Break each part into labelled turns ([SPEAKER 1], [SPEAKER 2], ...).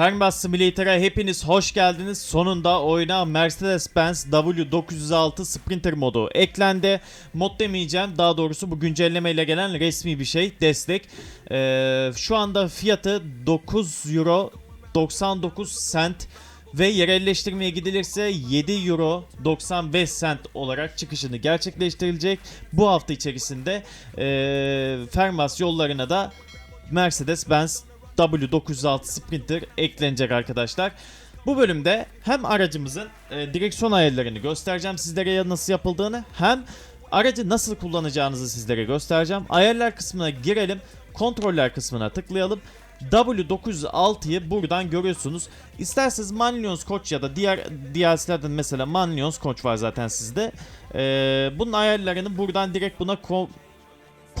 [SPEAKER 1] Fernbus Simulator'a hepiniz hoş geldiniz. Sonunda oyuna Mercedes-Benz W906 Sprinter modu eklendi. Mod demeyeceğim. Daha doğrusu bu güncellemeyle gelen resmi bir şey. Destek. Ee, şu anda fiyatı 9 euro 99 cent ve yerelleştirmeye gidilirse 7 euro 95 cent olarak çıkışını gerçekleştirilecek. Bu hafta içerisinde ee, Fermas yollarına da Mercedes-Benz W906 Sprinter eklenecek arkadaşlar. Bu bölümde hem aracımızın e, direksiyon ayarlarını göstereceğim sizlere nasıl yapıldığını hem aracı nasıl kullanacağınızı sizlere göstereceğim. Ayarlar kısmına girelim. Kontroller kısmına tıklayalım. W906'yı buradan görüyorsunuz. İsterseniz Manlions Coach ya da diğer DLC'lerden mesela Manlions Coach var zaten sizde. Ee, bunun ayarlarını buradan direkt buna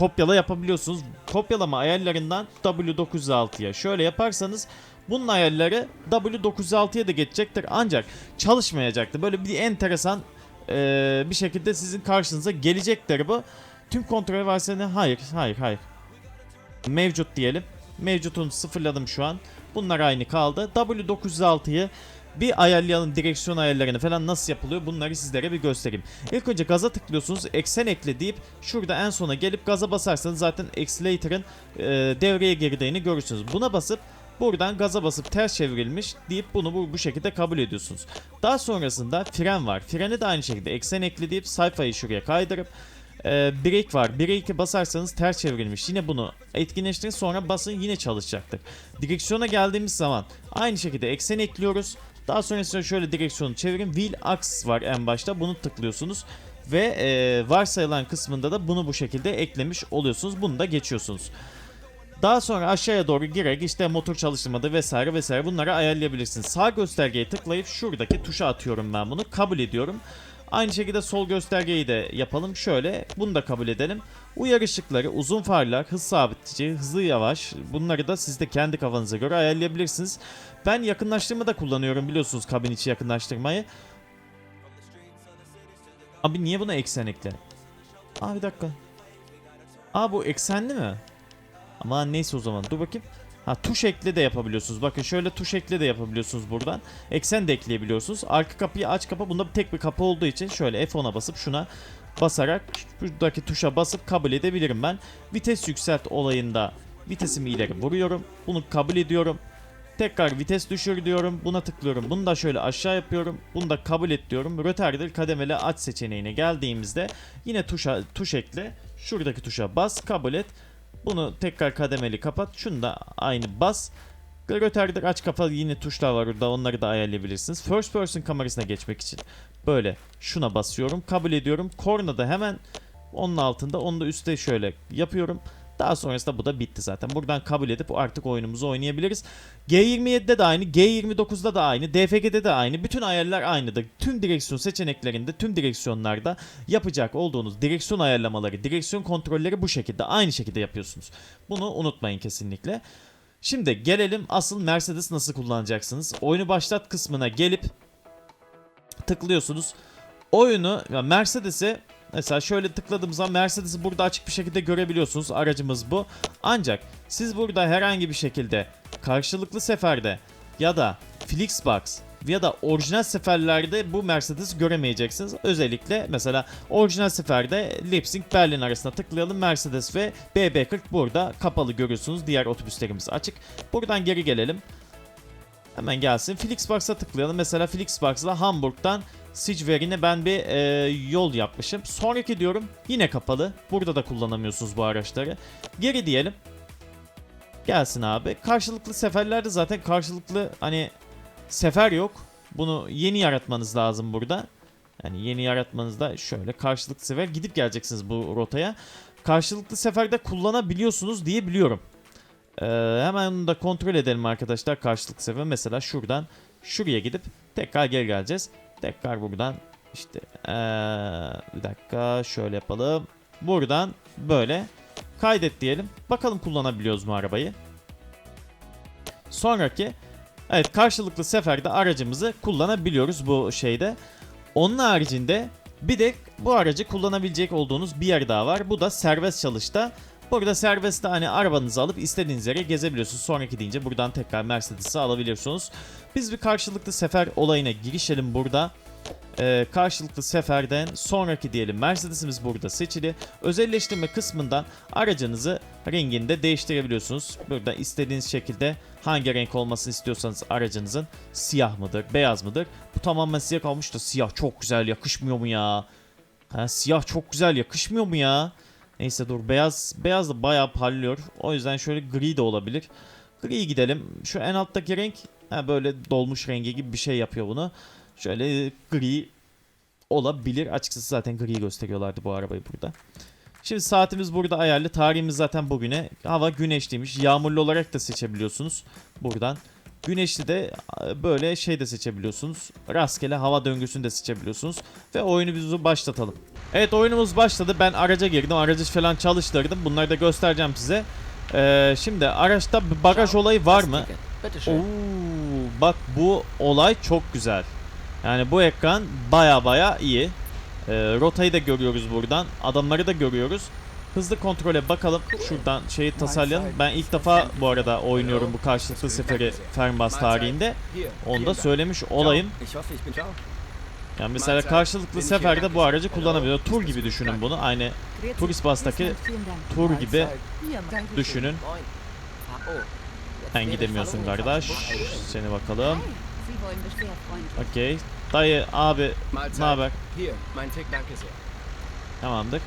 [SPEAKER 1] kopyala yapabiliyorsunuz. Kopyalama ayarlarından W906'ya şöyle yaparsanız bunun ayarları W906'ya da geçecektir ancak çalışmayacaktır. Böyle bir enteresan eee, bir şekilde sizin karşınıza gelecektir bu. Tüm kontrol varsa hayır hayır hayır. Mevcut diyelim. Mevcutunu sıfırladım şu an. Bunlar aynı kaldı. W906'yı bir ayarlayalım direksiyon ayarlarını falan nasıl yapılıyor bunları sizlere bir göstereyim. İlk önce gaza tıklıyorsunuz eksen ekle deyip şurada en sona gelip gaza basarsanız zaten accelerator'ın e, devreye girdiğini görürsünüz. Buna basıp buradan gaza basıp ters çevrilmiş deyip bunu bu, bu şekilde kabul ediyorsunuz. Daha sonrasında fren var. Freni de aynı şekilde eksen ekle deyip sayfayı şuraya kaydırıp e, break var. Break'e basarsanız ters çevrilmiş. Yine bunu etkinleştirin sonra basın yine çalışacaktır. Direksiyona geldiğimiz zaman aynı şekilde eksen ekliyoruz. Daha sonrasında şöyle direksiyonu çevirin. Wheel Axis var en başta. Bunu tıklıyorsunuz. Ve e, varsayılan kısmında da bunu bu şekilde eklemiş oluyorsunuz. Bunu da geçiyorsunuz. Daha sonra aşağıya doğru girerek işte motor çalıştırmada vesaire vesaire bunları ayarlayabilirsiniz. Sağ göstergeye tıklayıp şuradaki tuşa atıyorum ben bunu. Kabul ediyorum. Aynı şekilde sol göstergeyi de yapalım. Şöyle bunu da kabul edelim. Uyarı ışıkları, uzun farlar, hız sabitici, hızlı yavaş bunları da siz de kendi kafanıza göre ayarlayabilirsiniz. Ben yakınlaştırma da kullanıyorum biliyorsunuz kabin içi yakınlaştırmayı. Abi niye buna eksen ekle? Aa bir dakika. Aa bu eksenli mi? Ama neyse o zaman dur bakayım. Ha tuş ekle de yapabiliyorsunuz. Bakın şöyle tuş ekle de yapabiliyorsunuz buradan. Eksen de ekleyebiliyorsunuz. Arka kapıyı aç kapa. Bunda bir tek bir kapı olduğu için şöyle F10'a basıp şuna basarak buradaki tuşa basıp kabul edebilirim ben. Vites yükselt olayında vitesimi ileri vuruyorum. Bunu kabul ediyorum. Tekrar vites düşür diyorum. Buna tıklıyorum. Bunu da şöyle aşağı yapıyorum. Bunu da kabul et diyorum. Röterdir kademeli aç seçeneğine geldiğimizde yine tuşa tuş ekle. Şuradaki tuşa bas, kabul et. Bunu tekrar kademeli kapat. Şunu da aynı bas. Röterdir aç kapa yine tuşlar var orada. Onları da ayarlayabilirsiniz. First person kamerasına geçmek için böyle şuna basıyorum. Kabul ediyorum. Kornada hemen onun altında onu da üstte şöyle yapıyorum. Daha sonrasında bu da bitti zaten. Buradan kabul edip artık oyunumuzu oynayabiliriz. G27'de de aynı, G29'da da aynı, DFG'de de aynı. Bütün ayarlar aynıdır. Tüm direksiyon seçeneklerinde, tüm direksiyonlarda yapacak olduğunuz direksiyon ayarlamaları, direksiyon kontrolleri bu şekilde, aynı şekilde yapıyorsunuz. Bunu unutmayın kesinlikle. Şimdi gelelim asıl Mercedes nasıl kullanacaksınız. Oyunu başlat kısmına gelip tıklıyorsunuz. Oyunu Mercedes'i Mesela şöyle tıkladığım zaman Mercedes'i burada açık bir şekilde görebiliyorsunuz. Aracımız bu. Ancak siz burada herhangi bir şekilde karşılıklı seferde ya da Flixbox ya da orijinal seferlerde bu Mercedes'i göremeyeceksiniz. Özellikle mesela orijinal seferde Leipzig Berlin arasında tıklayalım. Mercedes ve BB40 burada kapalı görüyorsunuz. Diğer otobüslerimiz açık. Buradan geri gelelim. Hemen gelsin. Flixbox'a tıklayalım. Mesela Flixbox'la Hamburg'dan Sigverin'e ben bir e, yol yapmışım. Sonraki diyorum yine kapalı. Burada da kullanamıyorsunuz bu araçları. Geri diyelim. Gelsin abi. Karşılıklı seferlerde zaten karşılıklı hani sefer yok. Bunu yeni yaratmanız lazım burada. Yani yeni yaratmanızda şöyle karşılıklı sefer gidip geleceksiniz bu rotaya. Karşılıklı seferde kullanabiliyorsunuz diye biliyorum. Ee, hemen onu da kontrol edelim arkadaşlar karşılıklı sefer. Mesela şuradan şuraya gidip tekrar geri geleceğiz. Tekrar buradan işte ee, bir dakika şöyle yapalım. Buradan böyle kaydet diyelim. Bakalım kullanabiliyoruz mu arabayı. Sonraki evet karşılıklı seferde aracımızı kullanabiliyoruz bu şeyde. Onun haricinde bir de bu aracı kullanabilecek olduğunuz bir yer daha var. Bu da serbest çalışta. Burada serbest hani arabanızı alıp istediğiniz yere gezebiliyorsunuz. Sonraki deyince buradan tekrar Mercedes'i alabiliyorsunuz. Biz bir karşılıklı sefer olayına girişelim burada. Ee, karşılıklı seferden sonraki diyelim Mercedes'imiz burada seçili. Özelleştirme kısmından aracınızı renginde değiştirebiliyorsunuz. Burada istediğiniz şekilde hangi renk olmasını istiyorsanız aracınızın siyah mıdır, beyaz mıdır? Bu tamamen siyah kalmış da siyah çok güzel yakışmıyor mu ya? Ha, siyah çok güzel yakışmıyor mu ya? Neyse dur beyaz beyaz da bayağı parlıyor. O yüzden şöyle gri de olabilir. Gri gidelim. Şu en alttaki renk ha, böyle dolmuş rengi gibi bir şey yapıyor bunu. Şöyle gri olabilir. Açıkçası zaten gri gösteriyorlardı bu arabayı burada. Şimdi saatimiz burada ayarlı. Tarihimiz zaten bugüne. Hava güneşliymiş. Yağmurlu olarak da seçebiliyorsunuz buradan. Güneşli de böyle şey de seçebiliyorsunuz. Rastgele hava döngüsünü de seçebiliyorsunuz. Ve oyunumuzu başlatalım. Evet oyunumuz başladı. Ben araca girdim. Aracı falan çalıştırdım. Bunları da göstereceğim size. Ee, şimdi araçta bagaj olayı var mı? Oo, bak bu olay çok güzel. Yani bu ekran baya baya iyi. Ee, rotayı da görüyoruz buradan. Adamları da görüyoruz. Hızlı kontrole bakalım. Şuradan şeyi tasarlayalım. Ben ilk defa bu arada oynuyorum bu karşılıklı seferi Fernbus tarihinde. Onu da söylemiş olayım. Yani mesela karşılıklı seferde bu aracı kullanabiliyor. Tur gibi düşünün bunu. Aynı Turist Bus'taki tur gibi düşünün. Sen gidemiyorsun kardeş. Seni bakalım. Okey. Dayı abi ne haber? Tamamdır.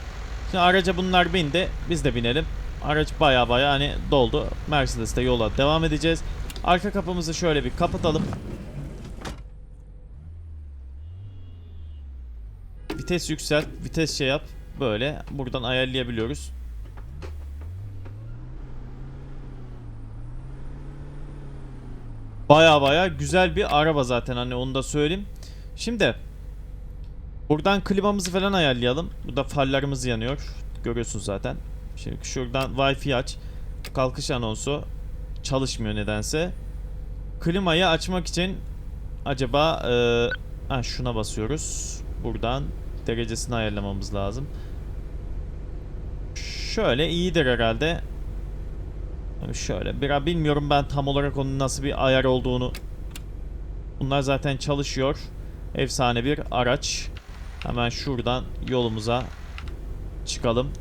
[SPEAKER 1] Şimdi araca bunlar bindi. Biz de binelim. Araç baya baya hani doldu. Mercedes'te yola devam edeceğiz. Arka kapımızı şöyle bir kapatalım. Vites yükselt. Vites şey yap. Böyle buradan ayarlayabiliyoruz. Baya baya güzel bir araba zaten hani onu da söyleyeyim. Şimdi buradan klimamızı falan ayarlayalım. Burada farlarımız yanıyor. Görüyorsunuz zaten. Şimdi şuradan Wi-Fi aç. Kalkış anonsu çalışmıyor nedense. Klimayı açmak için acaba e, ha, şuna basıyoruz. Buradan derecesini ayarlamamız lazım. Şöyle iyidir herhalde. Şöyle biraz bilmiyorum ben tam olarak onun nasıl bir ayar olduğunu. Bunlar zaten çalışıyor. Efsane bir araç. Hemen şuradan yolumuza çıkalım.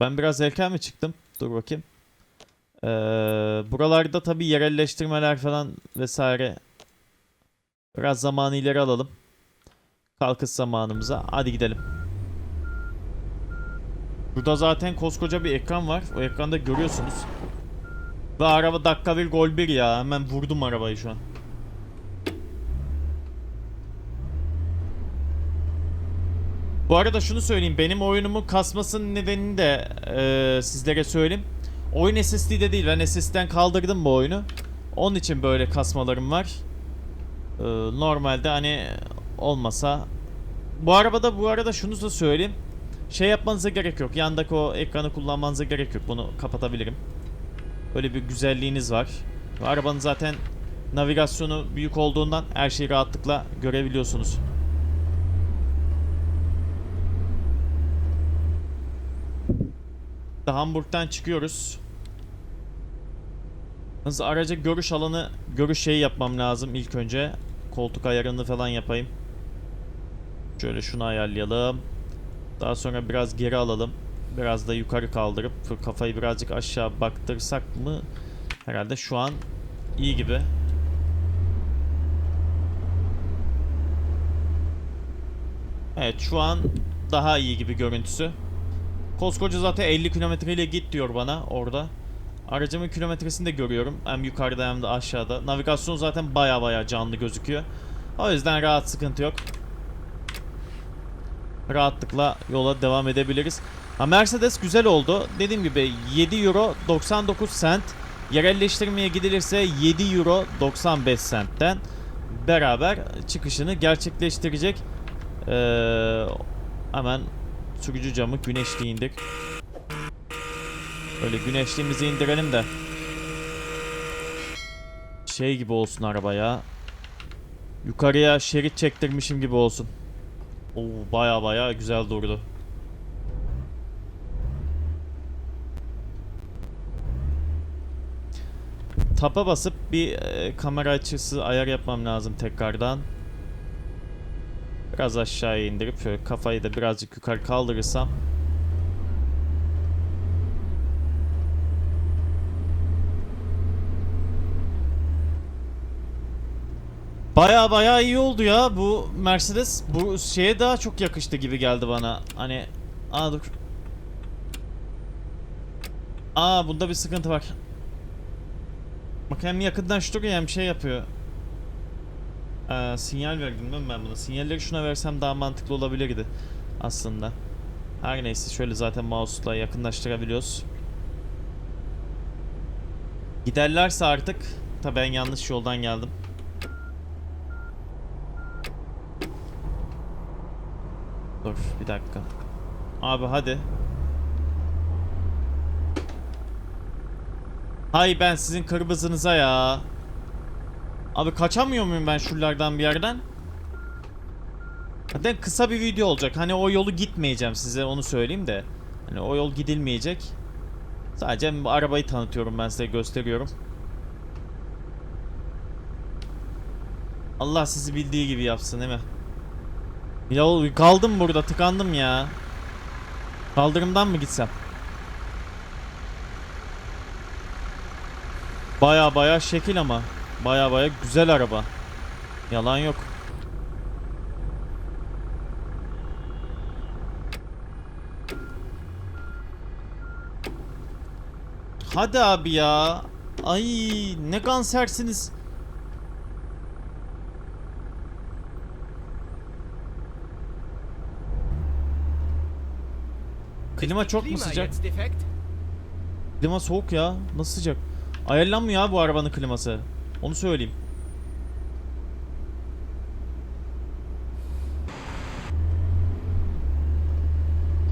[SPEAKER 1] Ben biraz erken mi çıktım? Dur bakayım. Ee, buralarda tabii yerelleştirmeler falan vesaire Biraz zamanı ileri alalım. Kalkış zamanımıza. Hadi gidelim. Burada zaten koskoca bir ekran var. O ekranda görüyorsunuz. Ve araba dakika bir gol bir ya. Hemen vurdum arabayı şu an. Bu arada şunu söyleyeyim. Benim oyunumun kasmasının nedenini de eee, sizlere söyleyeyim. Oyun SSD'de değil. Ben SSD'den kaldırdım bu oyunu. Onun için böyle kasmalarım var. Ee, normalde hani olmasa bu arabada bu arada şunu da söyleyeyim. Şey yapmanıza gerek yok. Yandaki o ekranı kullanmanıza gerek yok. Bunu kapatabilirim. Böyle bir güzelliğiniz var. Arabanın zaten navigasyonu büyük olduğundan her şeyi rahatlıkla görebiliyorsunuz. Hamburg'dan çıkıyoruz. Hızlı araca görüş alanı, görüş şeyi yapmam lazım ilk önce. Koltuk ayarını falan yapayım. Şöyle şunu ayarlayalım. Daha sonra biraz geri alalım. Biraz da yukarı kaldırıp kafayı birazcık aşağı baktırsak mı? Herhalde şu an iyi gibi. Evet şu an daha iyi gibi görüntüsü. Koskoca zaten 50 km ile git diyor bana orada. Aracımın kilometresini de görüyorum. Hem yukarıda hem de aşağıda. Navigasyon zaten baya baya canlı gözüküyor. O yüzden rahat sıkıntı yok. Rahatlıkla yola devam edebiliriz. Ha, Mercedes güzel oldu. Dediğim gibi 7 euro 99 cent. Yerelleştirmeye gidilirse 7 euro 95 centten beraber çıkışını gerçekleştirecek. Ee, hemen sürücü camı güneşli indik. Böyle güneşliğimizi indirelim de. Şey gibi olsun araba ya. Yukarıya şerit çektirmişim gibi olsun. Oo baya baya güzel durdu. Tapa basıp bir e, kamera açısı ayar yapmam lazım tekrardan. Biraz aşağıya indirip şöyle kafayı da birazcık yukarı kaldırırsam. Baya baya iyi oldu ya bu Mercedes bu şeye daha çok yakıştı gibi geldi bana. Hani aa dur. Aa bunda bir sıkıntı var. Bak hem yakından şu duruyor hem şey yapıyor. Ee, sinyal verdim değil mi ben buna? Sinyalleri şuna versem daha mantıklı olabilirdi aslında. Her neyse şöyle zaten mouse'la yakınlaştırabiliyoruz. Giderlerse artık tabi ben yanlış yoldan geldim. Dur bir dakika. Abi hadi. Hay ben sizin kırmızınıza ya. Abi kaçamıyor muyum ben şuralardan bir yerden? Zaten kısa bir video olacak. Hani o yolu gitmeyeceğim size onu söyleyeyim de. Hani o yol gidilmeyecek. Sadece arabayı tanıtıyorum ben size gösteriyorum. Allah sizi bildiği gibi yapsın değil mi? Ya kaldım burada tıkandım ya. Kaldırımdan mı gitsem? Baya baya şekil ama. Baya baya güzel araba. Yalan yok. Hadi abi ya. Ay ne kansersiniz. Klima çok mu sıcak? Klima soğuk ya. Nasıl sıcak? Ayarlanmıyor bu arabanın kliması. Onu söyleyeyim.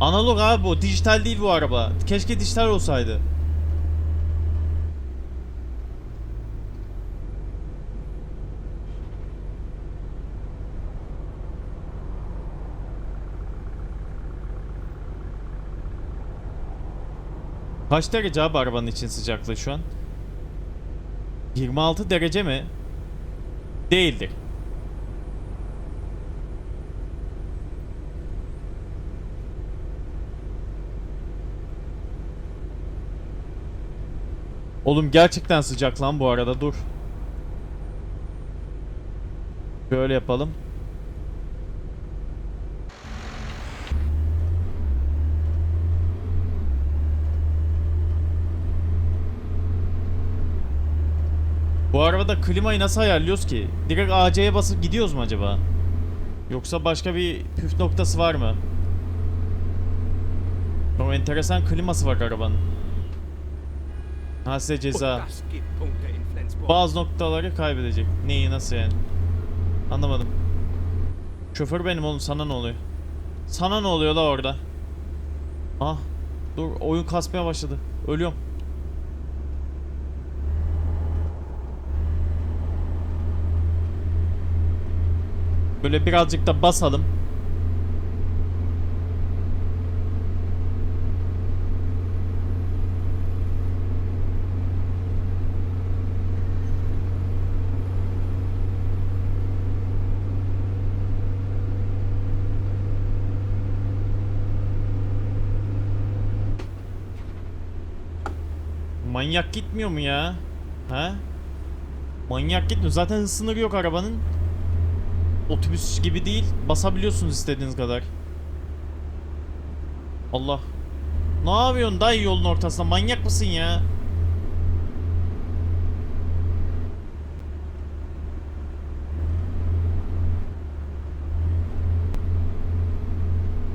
[SPEAKER 1] Analog abi bu. Dijital değil bu araba. Keşke dijital olsaydı. Kaç derece abi arabanın için sıcaklığı şu an? 26 derece mi? Değildir. Oğlum gerçekten sıcak lan bu arada dur. Böyle yapalım. Bu arabada klimayı nasıl ayarlıyoruz ki? Direkt AC'ye basıp gidiyoruz mu acaba? Yoksa başka bir püf noktası var mı? Çok enteresan kliması var arabanın. Ha size ceza. Bazı noktaları kaybedecek. Neyi nasıl yani? Anlamadım. Şoför benim oğlum sana ne oluyor? Sana ne oluyor la orada? Ah dur oyun kasmaya başladı. Ölüyorum. Böyle birazcık da basalım. Manyak gitmiyor mu ya? Ha? Manyak gitmiyor. Zaten hız sınırı yok arabanın. Otobüs gibi değil. Basabiliyorsunuz istediğiniz kadar. Allah. Ne yapıyorsun dayı yolun ortasında? Manyak mısın ya?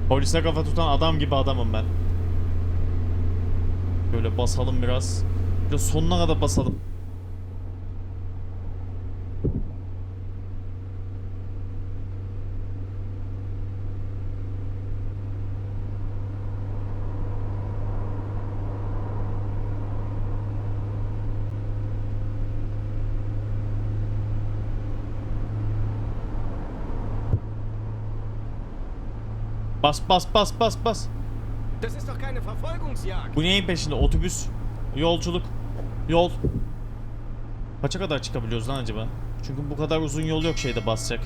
[SPEAKER 1] Polise kafa tutan adam gibi adamım ben. Böyle basalım biraz. Böyle sonuna kadar basalım. Bas bas bas bas bas.
[SPEAKER 2] Das ist doch keine Verfolgungsjagd.
[SPEAKER 1] Bu neyin peşinde? Otobüs, yolculuk, yol. Kaça kadar çıkabiliyoruz lan acaba? Çünkü bu kadar uzun yol yok şeyde basacak.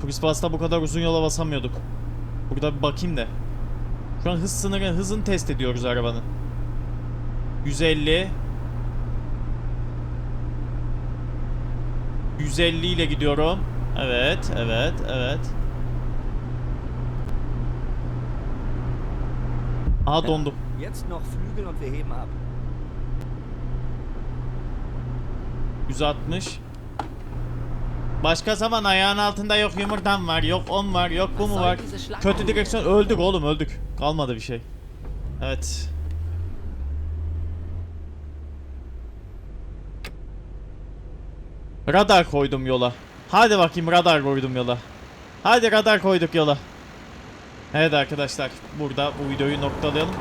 [SPEAKER 1] Turist basta bu kadar uzun yola basamıyorduk. Burada bir bakayım da. Şu an hız sınırı, hızını test ediyoruz arabanın. 150 150 ile gidiyorum. Evet, evet, evet. Aha dondum.
[SPEAKER 2] Jetzt noch Flügel und wir heben ab.
[SPEAKER 1] 160. Başka zaman ayağın altında yok yumurtam var, yok on var, yok bu mu var. Kötü direksiyon öldük oğlum öldük. Kalmadı bir şey. Evet. Radar koydum yola. Hadi bakayım radar koydum yola. Hadi radar koyduk yola. Evet arkadaşlar burada bu videoyu noktalayalım.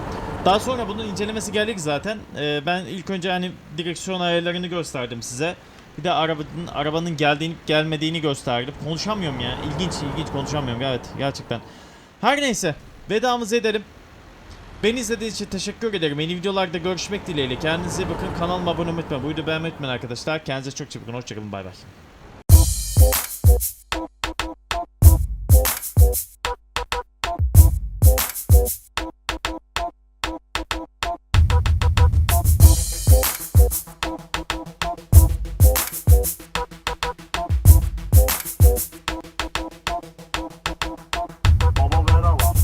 [SPEAKER 1] Daha sonra bunun incelemesi gelecek zaten. Ee, ben ilk önce hani direksiyon ayarlarını gösterdim size. Bir de arabanın arabanın geldiğini gelmediğini gösterdim. Konuşamıyorum ya. İlginç ilginç konuşamıyorum. Evet gerçekten. Her neyse vedamızı edelim. Beni izlediğiniz için teşekkür ederim. Yeni videolarda görüşmek dileğiyle. Kendinize bakın. Kanalıma abone olmayı unutmayın. Bu videoyu beğenmeyi unutmayın arkadaşlar. Kendinize çok bakın. Hoşçakalın. Bay bay.